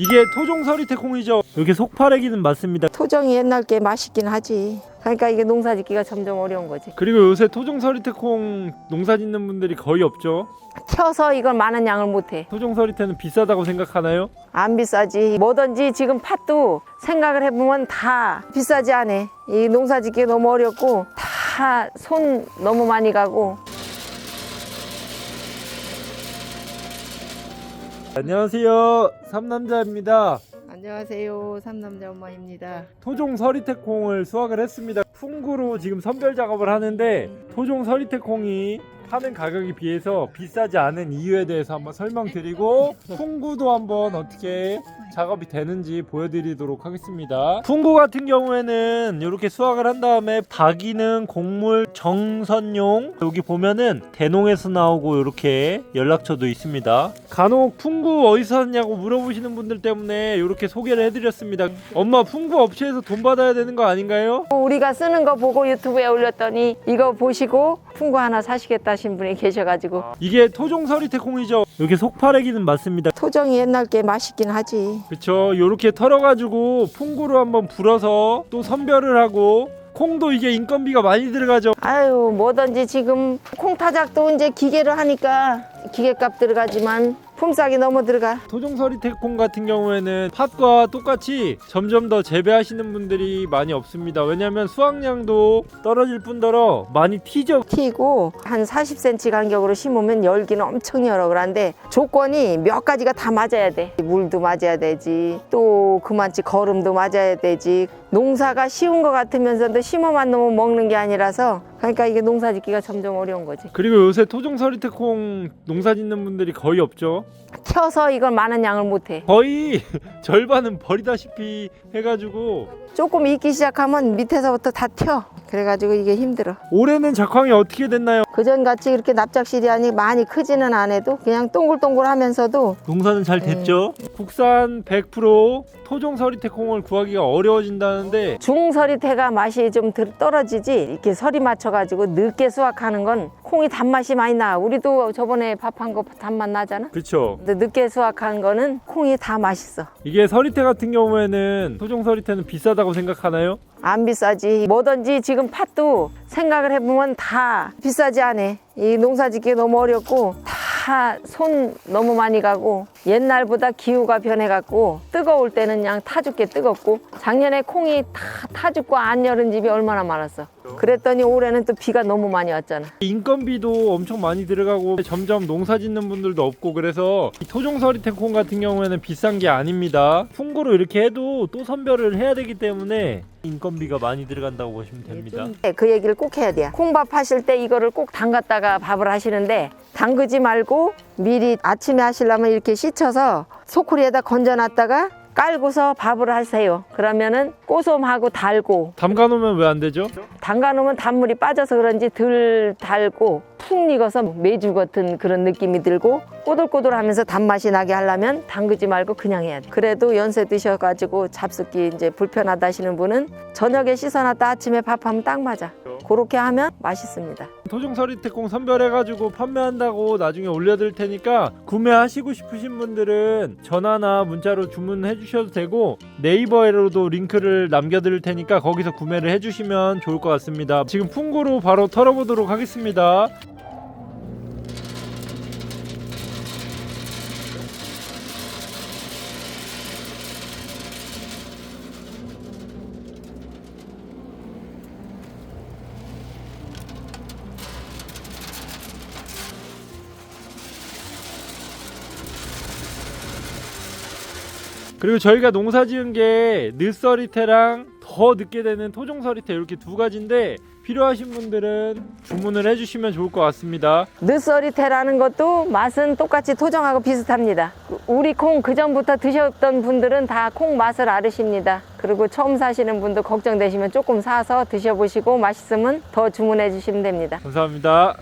이게 토종 서리태 콩이죠. 이렇게 속파래기는 맞습니다. 토종이 옛날 게 맛있긴 하지. 그러니까 이게 농사 짓기가 점점 어려운 거지. 그리고 요새 토종 서리태 콩 농사 짓는 분들이 거의 없죠. 켜서 이걸 많은 양을 못 해. 토종 서리태는 비싸다고 생각하나요? 안 비싸지. 뭐든지 지금 팥도 생각을 해보면 다 비싸지 않아. 이 농사 짓기 너무 어렵고 다 손 너무 많이 가고 안녕하세요. 삼남자입니다. 안녕하세요. 삼남자 엄마입니다. 토종 서리태 콩을 수확을 했습니다. 풍구로 지금 선별 작업을 하는데 토종 서리태 콩이 파는 가격에 비해서 비싸지 않은 이유에 대해서 한번 설명드리고 풍구도 한번 어떻게 작업이 되는지 보여드리도록 하겠습니다. 풍구 같은 경우에는 이렇게 수확을 한 다음에 박이는 곡물 정선용 여기 보면은 대농에서 나오고 이렇게 연락처도 있습니다. 간혹 풍구 어디서 샀냐고 물어보시는 분들 때문에 이렇게 소개를 해드렸습니다. 엄마 풍구 업체에서 돈 받아야 되는 거 아닌가요? 우리가 쓰는 거 보고 유튜브에 올렸더니 이거 보시고 풍구 하나 사시겠다 하신 분이 계셔가지고 이게 토종 서리태 콩이죠. 이렇게 속파래기는 맞습니다. 토종이 옛날 게 맛있긴 하지. 그쵸 요렇게 털어가지고 풍구로 한번 불어서 또 선별을 하고 콩도 이게 인건비가 많이 들어가죠 아유 뭐든지 지금 콩 타작도 이제 기계로 하니까 기계값 들어가지만 품삯이 너무 들어가. 토종 서리 태콩 같은 경우에는 팥과 똑같이 점점 더 재배하시는 분들이 많이 없습니다. 왜냐면 수확량도 떨어질 뿐더러 많이 튀죠. 튀고 한 40cm 간격으로 심으면 열기는 엄청 열어. 그런데 조건이 몇 가지가 다 맞아야 돼. 물도 맞아야 되지. 또 그만치 거름도 맞아야 되지. 농사가 쉬운 것 같으면서도 심어만 놓으면 먹는 게 아니라서 그러니까 이게 농사 짓기가 점점 어려운 거지. 그리고 요새 토종 서리태콩 농사 짓는 분들이 거의 없죠 켜서 이걸 많은 양을 못해 거의 절반은 버리다시피 해가지고 조금 익기 시작하면 밑에서부터 다 튀어 그래가지고 이게 힘들어 올해는 작황이 어떻게 됐나요? 그전같이 이렇게 납작실이하니 많이 크지는 않아도 그냥 동글동글 하면서도 농사는 잘 됐죠? 국산 100% 토종 서리태콩을 구하기가 어려워진다는데 중서리태가 맛이 좀 덜- 떨어지지 이렇게 서리 맞춰가지고 늦게 수확하는 건 콩이 단맛이 많이 나. 우리도 저번에 밥한 거 단맛 나잖아? 그쵸 근데 늦게 수확한 거는 콩이 다 맛있어. 이게 서리태 같은 경우에는 토종 서리태는 비싸다고 생각하나요? 안 비싸지. 뭐든지 지금 팥도 생각을 해보면 다 비싸지 않아. 이 농사 짓기 너무 어렵고 다 손 너무 많이 가고 옛날보다 기후가 변해갖고 뜨거울 때는 그냥 타 죽게 뜨겁고 작년에 콩이 다 타 죽고 안 여른 집이 얼마나 많았어. 그랬더니 올해는 또 비가 너무 많이 왔잖아. 인건비도 엄청 많이 들어가고 점점 농사 짓는 분들도 없고 그래서 이 토종 서리태 콩 같은 경우에는 비싼 게 아닙니다. 풍구로 이렇게 해도 또 선별을 해야 되기 때문에 인건비가 많이 들어간다고 보시면 됩니다. 네, 그 얘기를 꼭 해야 돼요. 콩밥 하실 때 이거를 꼭 담갔다가 밥을 하시는데 담그지 말고 미리 아침에 하시려면 이렇게 씻어서 소쿠리에다 건져놨다가 깔고서 밥을 하세요. 그러면은 꼬솜하고 달고 담가 놓으면 왜 안 되죠? 담가 놓으면 단물이 빠져서 그런지 덜 달고 푹 익어서 메주 같은 그런 느낌이 들고 꼬들꼬들하면서 단맛이 나게 하려면 담그지 말고 그냥 해야 돼. 그래도 연세 드셔가지고 잡숫기 이제 불편하다 하시는 분은 저녁에 씻어놨다 아침에 밥하면 딱 맞아. 그렇게 하면 맛있습니다. 토종 서리태콩 선별해가지고 판매한다고 나중에 올려드릴 테니까 구매하시고 싶으신 분들은 전화나 문자로 주문해 주셔도 되고 네이버에로도 링크를 남겨드릴 테니까 거기서 구매를 해주시면 좋을 것 같습니다 지금 풍구로 바로 털어보도록 하겠습니다 그리고 저희가 농사 지은 게 늦서리태랑 더 늦게 되는 토종서리태 이렇게 두 가지인데 필요하신 분들은 주문을 해주시면 좋을 것 같습니다 늦서리태라는 것도 맛은 똑같이 토종하고 비슷합니다. 우리 콩 그전부터 드셨던 분들은 다 콩 맛을 알으십니다. 그리고 처음 사시는 분도 걱정되시면 조금 사서 드셔보시고 맛있으면 더 주문해 주시면 됩니다. 감사합니다